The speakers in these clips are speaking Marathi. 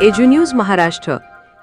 Edu news Maharashtra.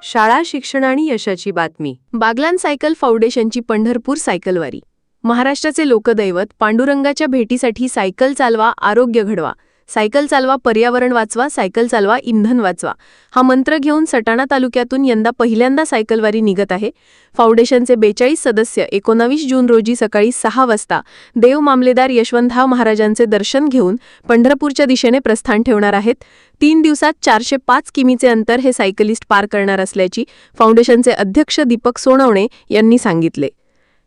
शाळा शिक्षण आणि यशाची बातमी. बागलान सायकल फाउंडेशनची पंढरपूर सायकलवारी. महाराष्ट्राचे लोकदैवत पांडुरंगाच्या भेटीसाठी सायकल चालवा आरोग्य घडवा. सायकल चालवा पर्यावरण वाचवा सायकल चालवा इंधन वाचवा. हा मंत्र घेऊन सटाणा तालुक्यातून यंदा पहिल्यांदा सायकलवारी निघत आहे. फाउंडेशनचे बेचाळीस सदस्य एकोणावीस जून रोजी सकाळी सहा वाजता देव मामलेदार यशवंतराव महाराजांचे दर्शन घेऊन पंढरपूरच्या दिशेने प्रस्थान ठेवणार आहेत. तीन दिवसात चारशे पाच किमीचे अंतर हे सायकलिस्ट पार करणार असल्याची फाउंडेशनचे अध्यक्ष दीपक सोनवणे यांनी सांगितले.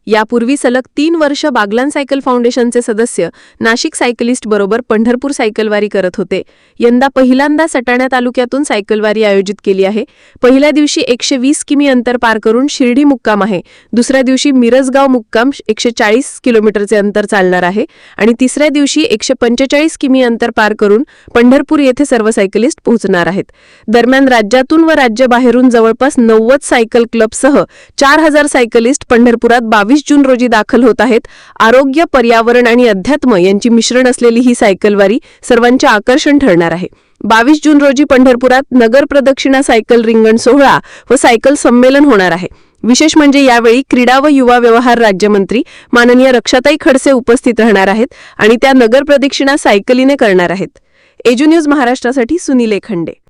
यापूर्वी सलग तीन वर्ष बागलान सायकल फाउंडेशनचे सदस्य नाशिक सायकलिस्ट बरोबर पंढरपूर सायकलवारी करत होते. यंदा पहिल्यांदा सटाणा तालुक्यातून सायकलवारी आयोजित केली आहे. पहिल्या दिवशी एकशे वीस किमी अंतर पार करून शिर्डी मुक्काम आहे. दुसऱ्या दिवशी मिरजगाव मुक्काम एकशे चाळीस किलोमीटरचे अंतर चालणार आहे. आणि तिसऱ्या दिवशी एकशे पंचेचाळीस किमी अंतर पार करून पंढरपूर येथे सर्व सायकलिस्ट पोहोचणार आहेत. दरम्यान राज्यातून व राज्याबाहेरून जवळपास नव्वद सायकल क्लबसह चार हजार सायकलिस्ट पंढरपुरात बावीस जून रोजी दाखल होत आहेत. आरोग्य पर्यावरण आणि अध्यात्म यांची मिश्रण असलेली ही सायकलवारी सर्वांचे आकर्षण ठरणार आहे. बावीस जून रोजी पंढरपुरात नगर प्रदक्षिणा सायकल रिंगण सोहळा व सायकल संमेलन होणार आहे. विशेष म्हणजे यावेळी क्रीडा व युवा व्यवहार राज्यमंत्री माननीय रक्षाताई खडसे उपस्थित राहणार आहेत आणि त्या नगर प्रदक्षिणा सायकलीने करणार आहेत. एजू न्यूज महाराष्ट्रासाठी सुनील खंडे